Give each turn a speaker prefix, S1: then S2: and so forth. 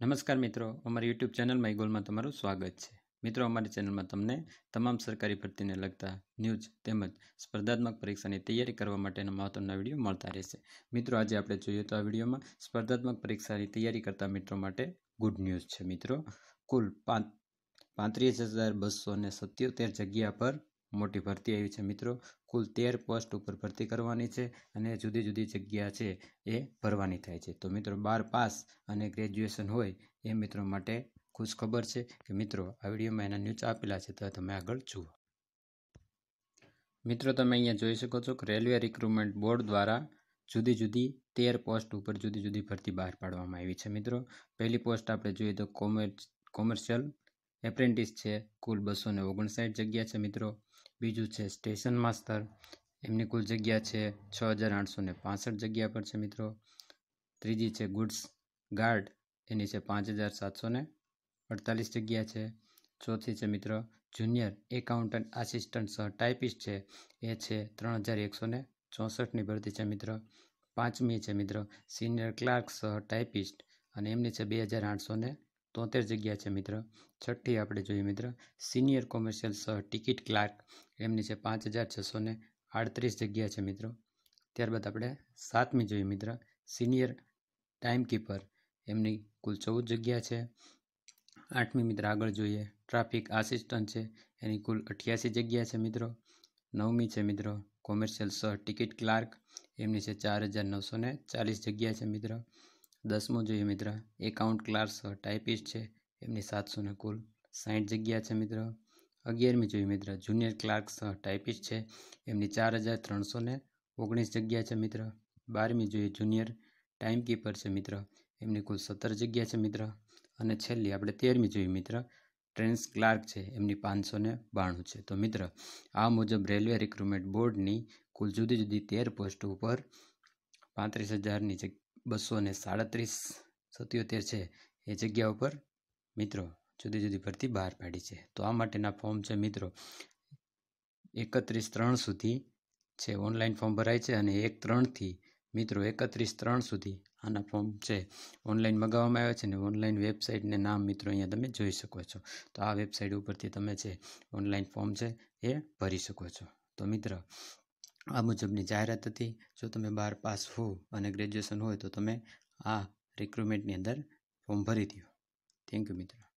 S1: નમસ્કાર મિત્રો, અમારી યુટ્યુબ ચેનલ માય ગોલમાં તમારું સ્વાગત છે. મિત્રો, અમારી ચેનલમાં તમને તમામ સરકારી ભરતીને લગતા ન્યૂઝ તેમજ સ્પર્ધાત્મક પરીક્ષાની તૈયારી કરવા માટેના મહત્વના વીડિયો મળતા રહેશે. મિત્રો, આજે આપણે જોઈએ તો આ વિડીયોમાં સ્પર્ધાત્મક પરીક્ષાની તૈયારી કરતા મિત્રો માટે ગુડ ન્યૂઝ છે. મિત્રો, કુલ પાંત્રીસ હજાર બસો ને સત્યોતેર જગ્યા પર મોટી ભરતી આવી છે મિત્રો. કુલ તેર પોસ્ટ ઉપર ભરતી કરવાની છે અને જુદી જુદી જગ્યા છે એ ભરવાની થાય છે. તો મિત્રો બાર પાસ અને ગ્રેજ્યુએશન હોય એ મિત્રો માટે ખુશ ખબર છે કે મિત્રો આ વિડીયોમાં એના ન્યૂઝ આપેલા છે તો તમે આગળ જુઓ. મિત્રો તમે અહીંયા જોઈ શકો છો કે રેલવે રિક્રુટમેન્ટ બોર્ડ દ્વારા જુદી જુદી તેર પોસ્ટ ઉપર જુદી જુદી ભરતી બહાર પાડવામાં આવી છે મિત્રો. પહેલી પોસ્ટ આપણે જોઈએ તો કોમર્સ કોમર્શિયલ એપ્રેન્ટિસ છે. કુલ બસો ને ઓગણસાઠ જગ્યા છે મિત્રો. બીજું છે સ્ટેશન માસ્તર. એમની કુલ જગ્યા છે છ હજાર આઠસો ને જગ્યા પર છે મિત્રો. ત્રીજી છે ગુડ્સ ગાર્ડ. એની છે પાંચ હજાર સાતસો ને અડતાલીસ જગ્યા છે. ચોથી છે મિત્રો જુનિયર એકાઉન્ટન્ટ આસિસ્ટન્ટ સહ ટાઈપિસ્ટ છે. એ છે ત્રણ હજાર એકસો ને ચોસઠની ભરતી છે મિત્રો. પાંચમી છે મિત્રો સિનિયર ક્લાર્ક સહ ટાઈપિસ્ટ અને એમની છે બે હજાર આઠસો ને તોતેર જગ્યા છે મિત્ર. છઠ્ઠી આપણે જોઈએ મિત્ર. સિનિયર કોમર્શિયલ સહ ટિકિટ ક્લાર્ક. એમની છે પાંચ હજાર છસો ને આડત્રીસ જગ્યા છે મિત્રો. ત્યારબાદ આપણે સાતમી જોઈએ મિત્ર. સિનિયર ટાઈમ કીપર એમની કુલ ચૌદ જગ્યા છે. આઠમી મિત્ર આગળ જોઈએ. ટ્રાફિક આસિસ્ટન્ટ છે. એની કુલ અઠ્યાસી જગ્યા છે મિત્રો. નવમી છે મિત્રો. કોમર્શિયલ સહ ટિકિટ ક્લાર્ક. એમની છે ચાર હજાર નવસો ને ચાલીસ જગ્યા છે મિત્ર. દસમું જોઈએ મિત્ર. એકાઉન્ટ ક્લાર્ક ટાઈપિસ્ટ છે. એમની સાતસો ને કુલ સાઠ જગ્યા છે મિત્ર. અગિયારમી જોઈએ મિત્ર. જુનિયર ક્લાર્ક ટાઈપિસ્ટ છે. એમની ચાર હજાર ત્રણસો ને ઓગણીસ જગ્યા છે મિત્ર. બારમી જોઈએ જુનિયર ટાઈમ કીપર છે મિત્ર. એમની કુલ સત્તર જગ્યા છે મિત્ર. અને છેલ્લી આપણે તેરમી જોઈએ મિત્ર. ટ્રેન્સ ક્લાર્ક છે. એમની પાંચસો ને બાણું છે. તો મિત્ર, આ મુજબ રેલવે રિક્રુટમેન્ટ બોર્ડની કુલ જુદી જુદી તેર પોસ્ટ ઉપર પાંત્રીસ હજારની બસો ને સાડત્રીસ સત્યોતેર છે એ જગ્યા ઉપર મિત્રો જુદી જુદી ભરતી બહાર પાડી છે. તો આ માટેના ફોર્મ છે મિત્રો. એકત્રીસ ત્રણ સુધી છે, ઓનલાઈન ફોર્મ ભરાય છે અને એક ત્રણથી મિત્રો એકત્રીસ ત્રણ સુધી આના ફોર્મ છે. ઓનલાઈન મગાવવામાં આવ્યા છે ને ઓનલાઈન વેબસાઇટને નામ મિત્રો અહીંયા તમે જોઈ શકો છો. તો આ વેબસાઇટ ઉપરથી તમે છે ઓનલાઈન ફોર્મ છે એ ભરી શકો છો. તો મિત્ર આ મુજબની જાહેરાત હતી. જો તમે બાર પાસ હો અને ગ્રેજ્યુએશન હોય તો તમે આ રિક્રુટમેન્ટની અંદર ફોર્મ ભરી દો થેન્ક યુ મિત્રો.